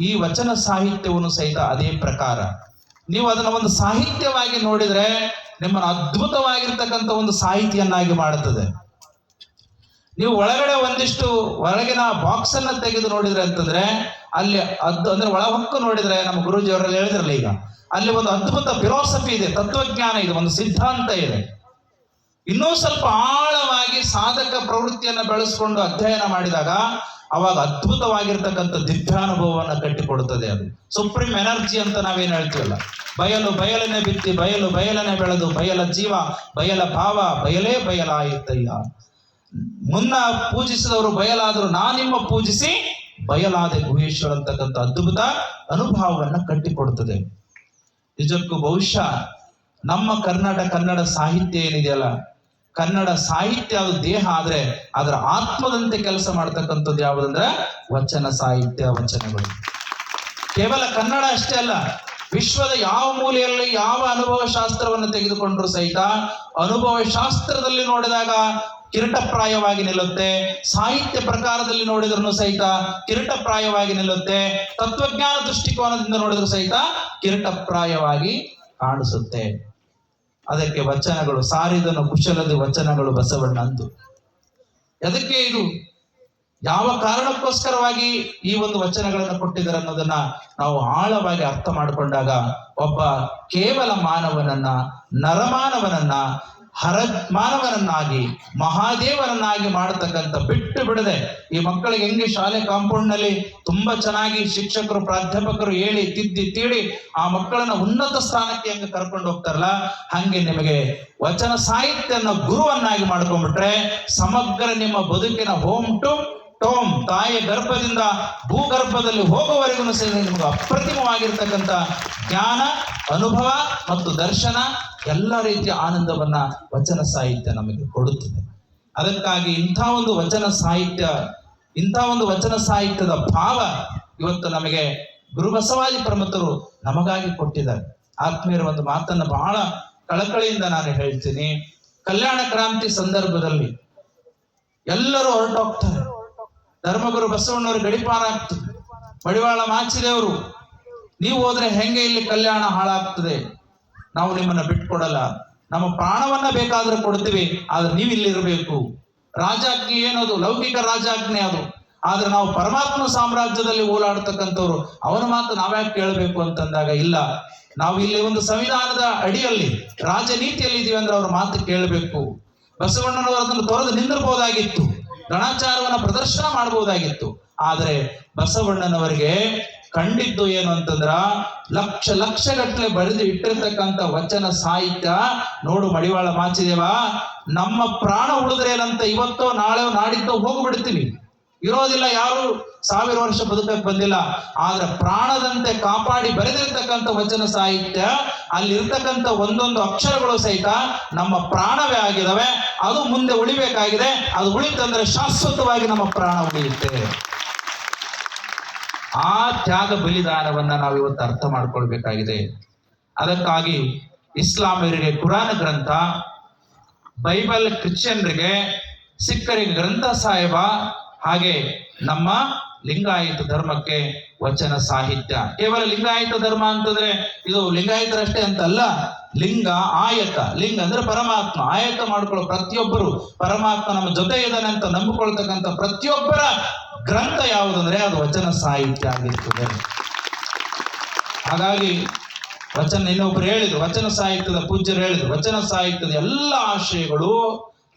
ಈ ವಚನ ಸಾಹಿತ್ಯವನ್ನು ಸಹಿತ ಅದೇ ಪ್ರಕಾರ. ನೀವು ಅದನ್ನು ಒಂದು ಸಾಹಿತ್ಯವಾಗಿ ನೋಡಿದ್ರೆ ನಿಮ್ಮನ್ನು ಅದ್ಭುತವಾಗಿರ್ತಕ್ಕಂಥ ಒಂದು ಸಾಹಿತಿಯನ್ನಾಗಿ ಮಾಡುತ್ತದೆ. ನೀವು ಒಳಗಡೆ ಒಂದಿಷ್ಟು ಹೊರಗಿನ ಬಾಕ್ಸ್ ಅನ್ನ ತೆಗೆದು ನೋಡಿದ್ರೆ ಅಂತಂದ್ರೆ ಅಲ್ಲಿ ಅದ್ ಅಂದ್ರೆ ಒಳಹೊಕ್ಕು ನೋಡಿದ್ರೆ ನಮ್ಮ ಗುರುಜಿ ಅವರಲ್ಲಿ ಹೇಳಿದ್ರಲ್ಲ ಈಗ. ಅಲ್ಲಿ ಒಂದು ಅದ್ಭುತ ಫಿಲಾಸಫಿ ಇದೆ, ತತ್ವಜ್ಞಾನ ಇದೆ, ಒಂದು ಸಿದ್ಧಾಂತ ಇದೆ. ಇನ್ನೂ ಸ್ವಲ್ಪ ಆಳವಾಗಿ ಸಾಧಕ ಪ್ರವೃತ್ತಿಯನ್ನು ಬೆಳೆಸ್ಕೊಂಡು ಅಧ್ಯಯನ ಮಾಡಿದಾಗ ಅವಾಗ ಅದ್ಭುತವಾಗಿರ್ತಕ್ಕಂಥ ದಿವ್ಯಾನುಭವವನ್ನ ಕಟ್ಟಿಕೊಡುತ್ತದೆ ಅದು. ಸುಪ್ರೀಂ ಎನರ್ಜಿ ಅಂತ ನಾವೇನು ಹೇಳ್ತೀವಲ್ಲ? ಬಯಲು ಬಯಲನೆ ಬಿತ್ತಿ, ಬಯಲು ಬಯಲನೆ ಬೆಳೆದು, ಬಯಲ ಜೀವ, ಬಯಲ ಭಾವ, ಬಯಲೇ ಬಯಲಾಯಿತಯ್ಯ. ಮುನ್ನ ಪೂಜಿಸಿದವರು ಬಯಲಾದರು ನಾನಿಮ್ಮ ಪೂಜಿಸಿ ಬಯಲಾದೆ ಗುಹೇಶ್ವರ ಅಂತಕ್ಕಂಥ ಅದ್ಭುತ ಅನುಭವವನ್ನ ಕಟ್ಟಿಕೊಡುತ್ತದೆ. ನಿಜಕ್ಕೂ ಬಹುಶಃ ನಮ್ಮ ಕನ್ನಡ ಕನ್ನಡ ಸಾಹಿತ್ಯ ಏನಿದೆಯಲ್ಲ ಕನ್ನಡ ಸಾಹಿತ್ಯ ದೇಹ ಆದ್ರೆ ಅದರ ಆತ್ಮದಂತೆ ಕೆಲಸ ಮಾಡ್ತಕ್ಕಂಥದ್ದು ಯಾವುದಂದ್ರೆ ವಚನ ಸಾಹಿತ್ಯ ವಚನಗಳು. ಕೇವಲ ಕನ್ನಡ ಅಷ್ಟೇ ಅಲ್ಲ, ವಿಶ್ವದ ಯಾವ ಮೂಲೆಯಲ್ಲಿ ಯಾವ ಅನುಭವ ಶಾಸ್ತ್ರವನ್ನು ತೆಗೆದುಕೊಂಡ್ರು ಸಹಿತ ಅನುಭವ ಶಾಸ್ತ್ರದಲ್ಲಿ ನೋಡಿದಾಗ ಕಿರಟಪ್ರಾಯವಾಗಿ ನಿಲ್ಲುತ್ತೆ, ಸಾಹಿತ್ಯ ಪ್ರಕಾರದಲ್ಲಿ ನೋಡಿದ್ರು ಸಹಿತ ಕಿರಟಪ್ರಾಯವಾಗಿ ನಿಲ್ಲುತ್ತೆ, ತತ್ವಜ್ಞಾನ ದೃಷ್ಟಿಕೋನದಿಂದ ನೋಡಿದ್ರು ಸಹಿತ ಕಿರಟಪ್ರಾಯವಾಗಿ ಕಾಣಿಸುತ್ತೆ. ಅದಕ್ಕೆ ವಚನಗಳು, ಸಾರಿದನು ಕುಶಲದ ವಚನಗಳು ಬಸವಣ್ಣಂದು. ಅದಕ್ಕೆ ಇದು? ಯಾವ ಕಾರಣಕ್ಕೋಸ್ಕರವಾಗಿ ಈ ಒಂದು ವಚನಗಳನ್ನು ಕೊಟ್ಟಿದ್ದಾರೆ ಅನ್ನೋದನ್ನ ನಾವು ಆಳವಾಗಿ ಅರ್ಥ ಮಾಡಿಕೊಂಡಾಗ ಒಬ್ಬ ಕೇವಲ ಮಾನವನನ್ನ, ನರಮಾನವನನ್ನ ಹರ ಮಾನವನನ್ನಾಗಿ ಮಹಾದೇವರನ್ನಾಗಿ ಮಾಡತಕ್ಕಂಥ ಬಿಟ್ಟು ಬಿಡದೆ ಈ ಮಕ್ಕಳಿಗೆ ಹೆಂಗೆ ಶಾಲೆ ಕಾಂಪೌಂಡ್ನಲ್ಲಿ ತುಂಬಾ ಚೆನ್ನಾಗಿ ಶಿಕ್ಷಕರು, ಪ್ರಾಧ್ಯಾಪಕರು ಹೇಳಿ, ತಿದ್ದಿ, ತೀಡಿ ಆ ಮಕ್ಕಳನ್ನ ಉನ್ನತ ಸ್ಥಾನಕ್ಕೆ ಹೆಂಗೆ ಕರ್ಕೊಂಡು ಹೋಗ್ತಾರಲ್ಲ, ಹಂಗೆ ನಿಮಗೆ ವಚನ ಸಾಹಿತ್ಯನ ಗುರುವನ್ನಾಗಿ ಮಾಡ್ಕೊಂಡ್ಬಿಟ್ರೆ ಸಮಗ್ರ ನಿಮ್ಮ ಬದುಕಿನ ಹೋಮ್ ಟು ಟೋಮ್ ತಾಯಿಯ ಗರ್ಭದಿಂದ ಭೂಗರ್ಭದಲ್ಲಿ ಹೋಗುವವರೆಗೂ ಸಹ ನಿಮಗೆ ಅಪ್ರತಿಮವಾಗಿರ್ತಕ್ಕಂಥ ಜ್ಞಾನ, ಅನುಭವ ಮತ್ತು ದರ್ಶನ ಎಲ್ಲ ರೀತಿಯ ಆನಂದವನ್ನ ವಚನ ಸಾಹಿತ್ಯ ನಮಗೆ ಕೊಡುತ್ತದೆ. ಅದಕ್ಕಾಗಿ ಇಂಥ ಒಂದು ವಚನ ಸಾಹಿತ್ಯ, ಇಂಥ ಒಂದು ವಚನ ಸಾಹಿತ್ಯದ ಭಾವ ಇವತ್ತು ನಮಗೆ ಗುರು ಬಸವಾದಿ ಪ್ರಮುಖರು ನಮಗಾಗಿ ಕೊಟ್ಟಿದ್ದಾರೆ. ಆತ್ಮೀಯರ ಒಂದು ಮಾತನ್ನ ಬಹಳ ಕಳಕಳಿಯಿಂದ ನಾನು ಹೇಳ್ತೀನಿ. ಕಲ್ಯಾಣ ಕ್ರಾಂತಿ ಸಂದರ್ಭದಲ್ಲಿ ಎಲ್ಲರೂ ಹೊರಟೋಗ್ತಾರೆ. ಧರ್ಮಗುರು ಬಸವಣ್ಣವರು ಗಡಿಪಾರ ಆಗ್ತದೆ ಮಡಿವಾಳ ಮಾಚಿದೇವರು, ನೀವು ಹೋದ್ರೆ ಹೆಂಗೆ ಇಲ್ಲಿ ಕಲ್ಯಾಣ ಹಾಳಾಗ್ತದೆ? ನಾವು ನಿಮ್ಮನ್ನ ಬಿಟ್ಕೊಡಲ್ಲ. ನಮ್ಮ ಪ್ರಾಣವನ್ನ ಬೇಕಾದ್ರೆ ಕೊಡ್ತೀವಿ, ಆದ್ರೆ ನೀವು ಇಲ್ಲಿ ಇರಬೇಕು ರಾಜಾಜ್ಞೆ ಏನದು? ಲೌಕಿಕ ರಾಜಾಜ್ಞೆ ಅದು. ಆದ್ರೆ ನಾವು ಪರಮಾತ್ಮ ಸಾಮ್ರಾಜ್ಯದಲ್ಲಿ ಓಲಾಡ್ತಕ್ಕಂಥವ್ರು, ಅವನ ಮಾತು ನಾವ್ಯಾಕೆ ಕೇಳಬೇಕು ಅಂತಂದಾಗ, ಇಲ್ಲ. ನಾವು ಇಲ್ಲಿ ಒಂದು ಸಂವಿಧಾನದ ಅಡಿಯಲ್ಲಿ ರಾಜನೀತಿಯಲ್ಲಿ ಇದೀವಿ ಅಂದ್ರೆ ಅವ್ರ ಮಾತು ಕೇಳಬೇಕು. ಬಸವಣ್ಣನವರು ಅದನ್ನು ತೊರೆದು ನಿಂದಿರಬಹುದಾಗಿತ್ತು. ಗಣಾಚಾರವನ್ನ ಪ್ರದರ್ಶನ ಮಾಡಬಹುದಾಗಿತ್ತು. ಆದರೆ ಬಸವಣ್ಣನವರಿಗೆ ಕಂಡಿದ್ದು ಏನು ಅಂತಂದ್ರ ಲಕ್ಷ ಲಕ್ಷ ಗಟ್ಟಲೆ ಬರೆದು ಇಟ್ಟಿರ್ತಕ್ಕಂಥ ವಚನ ಸಾಹಿತ್ಯ. ನೋಡು ಮಡಿವಾಳ ಮಾಚಿದೇವ, ನಮ್ಮ ಪ್ರಾಣ ಉಳಿದ್ರೆ ಏನಂತ ಇವತ್ತೋ ನಾಳೆ ನಾಡಿದ್ದೋ ಹೋಗ್ಬಿಡ್ತೀವಿ ಇರೋದಿಲ್ಲ, ಯಾರು ಸಾವಿರ ವರ್ಷ ಬದುಕಕ್ಕೆ ಬಂದಿಲ್ಲ. ಆದ್ರೆ ಪ್ರಾಣದಂತೆ ಕಾಪಾಡಿ ಬರೆದಿರ್ತಕ್ಕಂಥ ವಚನ ಸಾಹಿತ್ಯ, ಅಲ್ಲಿರ್ತಕ್ಕಂಥ ಒಂದೊಂದು ಅಕ್ಷರಗಳು ಸಹಿತ ನಮ್ಮ ಪ್ರಾಣವೇ ಆಗಿದಾವೆ ಅದು ಮುಂದೆ ಉಳಿಬೇಕಾಗಿದೆ. ಅದು ಉಳಿತಂದ್ರೆ ಶಾಶ್ವತವಾಗಿ ನಮ್ಮ ಪ್ರಾಣ ಉಳಿಯುತ್ತೆ. ಆ ತ್ಯಾಗ ಬಲಿದಾನವನ್ನ ನಾವು ಇವತ್ತು ಅರ್ಥ ಮಾಡ್ಕೊಳ್ಬೇಕಾಗಿದೆ. ಅದಕ್ಕಾಗಿ ಇಸ್ಲಾಮಿಯರಿಗೆ ಕುರಾನ್ ಗ್ರಂಥ, ಬೈಬಲ್ ಕ್ರಿಶ್ಚಿಯನ್ರಿಗೆ, ಸಿಖ್ಖರಿಗೆ ಗ್ರಂಥ ಸಾಹೇಬ ಹಾಗೆ ನಮ್ಮ ಲಿಂಗಾಯತ ಧರ್ಮಕ್ಕೆ ವಚನ ಸಾಹಿತ್ಯ. ಕೇವಲ ಲಿಂಗಾಯತ ಧರ್ಮ ಅಂತಂದ್ರೆ ಇದು ಲಿಂಗಾಯತರಷ್ಟೇ ಅಂತಲ್ಲ, ಲಿಂಗ ಆಯತ. ಲಿಂಗ ಅಂದ್ರೆ ಪರಮಾತ್ಮ. ಆಯತ ಮಾಡ್ಕೊಳ್ಳೋ ಪ್ರತಿಯೊಬ್ಬರು ಪರಮಾತ್ಮ ನಮ್ಮ ಜೊತೆ ಇದ್ದಾನೆ ಅಂತ ನಂಬಿಕೊಳ್ತಕ್ಕಂಥ ಪ್ರತಿಯೊಬ್ಬರ ಗ್ರಂಥ ಯಾವುದಂದ್ರೆ ಅದು ವಚನ ಸಾಹಿತ್ಯ ಆಗಿರ್ತದೆ. ಹಾಗಾಗಿ ವಚನ ಇನ್ನೊಬ್ರು ಹೇಳಿದ್ರು, ವಚನ ಸಾಹಿತ್ಯದ ಪೂಜ್ಯರು ಹೇಳಿದ್ರು, ವಚನ ಸಾಹಿತ್ಯದ ಎಲ್ಲ ಆಶಯಗಳು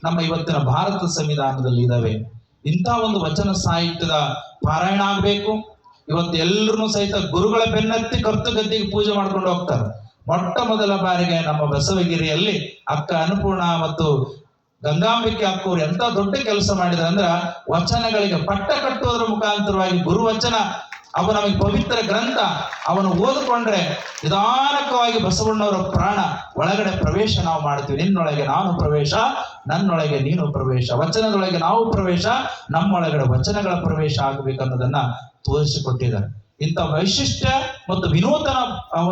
ನಮ್ಮ ಇವತ್ತಿನ ಭಾರತ ಸಂವಿಧಾನದಲ್ಲಿ ಇದಾವೆ ಇಂಥ ಒಂದು ವಚನ ಸಾಹಿತ್ಯದ ಪಾರಾಯಣ ಆಗಬೇಕು. ಇವತ್ತು ಎಲ್ಲರೂ ಸಹಿತ ಗುರುಗಳ ಬೆನ್ನತ್ತಿ ಕರ್ತು ಗದ್ದಿಗೆ ಪೂಜೆ ಮಾಡ್ಕೊಂಡು ಹೋಗ್ತಾರೆ. ಮೊಟ್ಟ ಮೊದಲ ಬಾರಿಗೆ ನಮ್ಮ ಬಸವಗಿರಿಯಲ್ಲಿ ಅಕ್ಕ ಅನ್ನಪೂರ್ಣ ಮತ್ತು ಗಂಗಾಂಬಿಕೆ ಅಕ್ಕವ್ರು ಎಂತ ದೊಡ್ಡ ಕೆಲಸ ಮಾಡಿದ್ರೆ ಅಂದ್ರ ವಚನಗಳಿಗೆ ಪಟ್ಟ ಕಟ್ಟುವುದರ ಮುಖಾಂತರವಾಗಿ ಗುರುವಚನ ಅವು ನಮಗೆ ಪವಿತ್ರ ಗ್ರಂಥ ಅವನು ಓದಿಕೊಂಡ್ರೆ ನಿಧಾನಕವಾಗಿ ಬಸವಣ್ಣವರ ಪ್ರಾಣ ಒಳಗಡೆ ಪ್ರವೇಶ ನಾವು ಮಾಡ್ತೀವಿ. ನಿನ್ನೊಳಗೆ ನಾನು ಪ್ರವೇಶ, ನನ್ನೊಳಗೆ ನೀನು ಪ್ರವೇಶ, ವಚನದೊಳಗೆ ನಾವು ಪ್ರವೇಶ, ನಮ್ಮೊಳಗಡೆ ವಚನಗಳ ಪ್ರವೇಶ ಆಗಬೇಕನ್ನೋದನ್ನ ತೋರಿಸಿಕೊಟ್ಟಿದ್ದಾರೆ. ಇಂಥ ವೈಶಿಷ್ಟ್ಯ ಮತ್ತು ವಿನೂತನ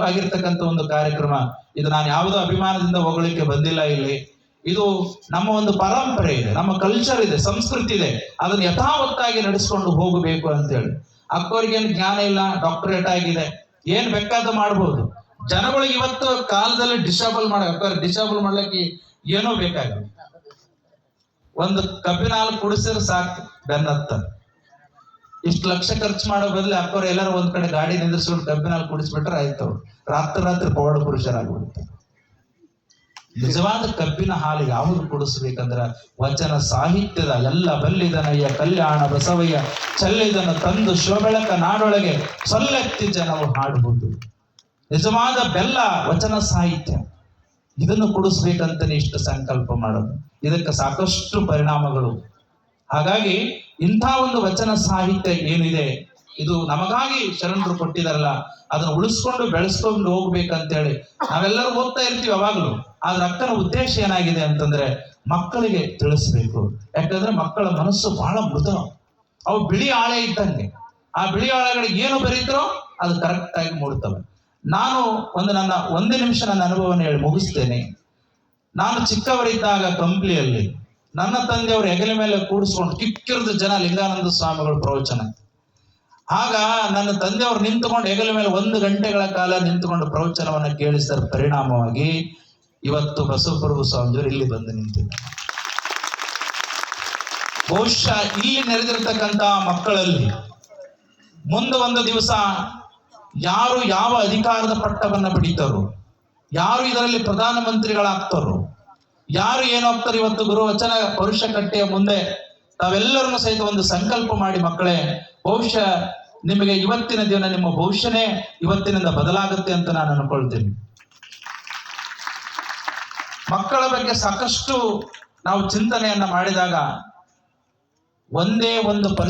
ಆಗಿರ್ತಕ್ಕಂಥ ಒಂದು ಕಾರ್ಯಕ್ರಮ. ಇದು ನಾನು ಯಾವುದೋ ಅಭಿಮಾನದಿಂದ ಹೊಗಳಿಕೆ ಬಂದಿಲ್ಲ ಇಲ್ಲಿ. ಇದು ನಮ್ಮ ಒಂದು ಪರಂಪರೆ ಇದೆ, ನಮ್ಮ ಕಲ್ಚರ್ ಇದೆ, ಸಂಸ್ಕೃತಿ ಇದೆ. ಅದನ್ನು ಯಥಾವತ್ತಾಗಿ ನಡೆಸ್ಕೊಂಡು ಹೋಗಬೇಕು ಅಂತೇಳಿ. ಅಕ್ಕವ್ರಿಗೇನು ಜ್ಞಾನ ಇಲ್ಲ ಡಾಕ್ಟರೇಟ್ ಆಗಿದೆ. ಏನ್ ಬೇಕಾದ ಮಾಡ್ಬೋದು. ಜನಗಳಿಗೆ ಇವತ್ತು ಕಾಲದಲ್ಲಿ ಡಿಸೇಬಲ್ ಮಾಡ ಡಿಸೇಬಲ್ ಮಾಡ್ಲಿಕ್ಕೆ ಏನೋ ಬೇಕಾಗಿಲ್ಲ. ಒಂದು ಕಬ್ಬಿನ ಹಾಲು ಕುಡಿಸಿದ್ರೆ ಸಾಕು, ಬೆನ್ನತ್ತ. ಇಷ್ಟು ಲಕ್ಷ ಖರ್ಚು ಮಾಡೋ ಬದಲು ಅಕ್ಕವ್ರು ಎಲ್ಲರೂ ಒಂದ್ ಕಡೆ ಗಾಡಿ ನಿಂದ್ರಿಸ್ಕೊಂಡು ಕಬ್ಬಿನ ಹಾಲು ಕುಡಿಸ್ಬಿಟ್ರೆ ಆಯ್ತು. ರಾತ್ರಿ ರಾತ್ರಿ ಪೌಡ ಪುರುಷರಾಗ್ಬಿಡ್ತಾರೆ. ನಿಜವಾದ ಕಬ್ಬಿನ ಹಾಲು ಯಾವುದು ಕೊಡಿಸ್ಬೇಕಂದ್ರ ವಚನ ಸಾಹಿತ್ಯದ ಎಲ್ಲ ಬಲ್ಲಿದನಯ್ಯ, ಕಲ್ಯಾಣ ಬಸವಯ್ಯ ಚಲ್ಲಿದನ ತಂದು ಶಿವಬೆಳಕ ನಾಡೊಳಗೆ ಸೊಲ್ಲೆತ್ತಿ ಜನವು ಹಾಡುವುದು ನಿಜವಾದ ಬೆಲ್ಲ ವಚನ ಸಾಹಿತ್ಯ. ಇದನ್ನು ಕುಡಿಸ್ಬೇಕಂತಾನೆ ಇಷ್ಟು ಸಂಕಲ್ಪ ಮಾಡೋದು. ಇದಕ್ಕೆ ಸಾಕಷ್ಟು ಪರಿಣಾಮಗಳು. ಹಾಗಾಗಿ ಇಂಥ ಒಂದು ವಚನ ಸಾಹಿತ್ಯ ಏನಿದೆ, ಇದು ನಮಗಾಗಿ ಶರಣರು ಕೊಟ್ಟಿದಾರಲ್ಲ, ಅದನ್ನು ಉಳಿಸ್ಕೊಂಡು ಬೆಳೆಸ್ಕೊಂಡು ಹೋಗ್ಬೇಕಂತೇಳಿ ನಾವೆಲ್ಲರೂ ಓದ್ತಾ ಇರ್ತೀವಿ ಅವಾಗಲೂ. ಆದ್ರೆ ಅಕ್ಕನ ಉದ್ದೇಶ ಏನಾಗಿದೆ ಅಂತಂದ್ರೆ ಮಕ್ಕಳಿಗೆ ತಿಳಿಸ್ಬೇಕು. ಯಾಕಂದ್ರೆ ಮಕ್ಕಳ ಮನಸ್ಸು ಬಹಳ ಮೃದು. ಅವು ಬಿಳಿ ಆಳೆ ಇದ್ದಂಗೆ. ಆ ಬಿಳಿ ಆಳೆಗಳಿಗೆ ಏನು ಬರೀತರೋ ಅದು ಕರೆಕ್ಟ್ ಆಗಿ ಮೂಡ್ತವೆ ನಾನು ಒಂದು ನನ್ನ ಒಂದು ನಿಮಿಷ ನನ್ನ ಅನುಭವವನ್ನು ಹೇಳಿ ಮುಗಿಸ್ತೇನೆ. ನಾನು ಚಿಕ್ಕವರಿದ್ದಾಗ ಕಂಪ್ಲಿಯಲ್ಲಿ ನನ್ನ ತಂದೆಯವರು ಹೆಗಲ ಮೇಲೆ ಕೂಡಿಸ್ಕೊಂಡು ಕಿಕ್ಕಿರದ ಜನ ಲಿಂಗಾನಂದ ಸ್ವಾಮಿಗಳ ಪ್ರವಚನ. ಆಗ ನನ್ನ ತಂದೆಯವರು ನಿಂತುಕೊಂಡು ಹೆಗಲ ಮೇಲೆ ಒಂದು ಗಂಟೆಗಳ ಕಾಲ ನಿಂತುಕೊಂಡು ಪ್ರವಚನವನ್ನು ಕೇಳಿಸಿದ ಪರಿಣಾಮವಾಗಿ ಇವತ್ತು ಬಸವಪ್ರಭು ಸ್ವಾಮಿಯವರು ಇಲ್ಲಿ ಬಂದು ನಿಂತಿದ್ದಾರೆ. ಬಹುಶಃ ಇಲ್ಲಿ ನೆರೆದಿರ್ತಕ್ಕಂಥ ಮಕ್ಕಳಲ್ಲಿ ಮುಂದೆ ಒಂದು ದಿವಸ ಯಾರು ಯಾವ ಅಧಿಕಾರದ ಪಟ್ಟವನ್ನ ಪಡಿತಾರೋ ಯಾರು ಇದರಲ್ಲಿ ಪ್ರಧಾನಮಂತ್ರಿಗಳಾಗ್ತಾರೋ, ಯಾರು ಏನಾಗ್ತಾರೆ ಇವತ್ತು ಗುರುವಚನ ಪರುಷ ಕಟ್ಟೆಯ ಮುಂದೆ ತಾವೆಲ್ಲರನ್ನು ಸಹಿತ ಒಂದು ಸಂಕಲ್ಪ ಮಾಡಿ ಮಕ್ಕಳೇ, ಬಹುಶಃ ನಿಮಗೆ ಇವತ್ತಿನ ದಿನ ನಿಮ್ಮ ಭವಿಷ್ಯನೇ ಇವತ್ತಿನಿಂದ ಬದಲಾಗುತ್ತೆ ಅಂತ ನಾನು ಅನ್ಕೊಳ್ತೀನಿ. ಮಕ್ಕಳ ಬಗ್ಗೆ ಸಾಕಷ್ಟು ನಾವು ಚಿಂತನೆಯನ್ನ ಮಾಡಿದಾಗ ಒಂದೇ ಒಂದು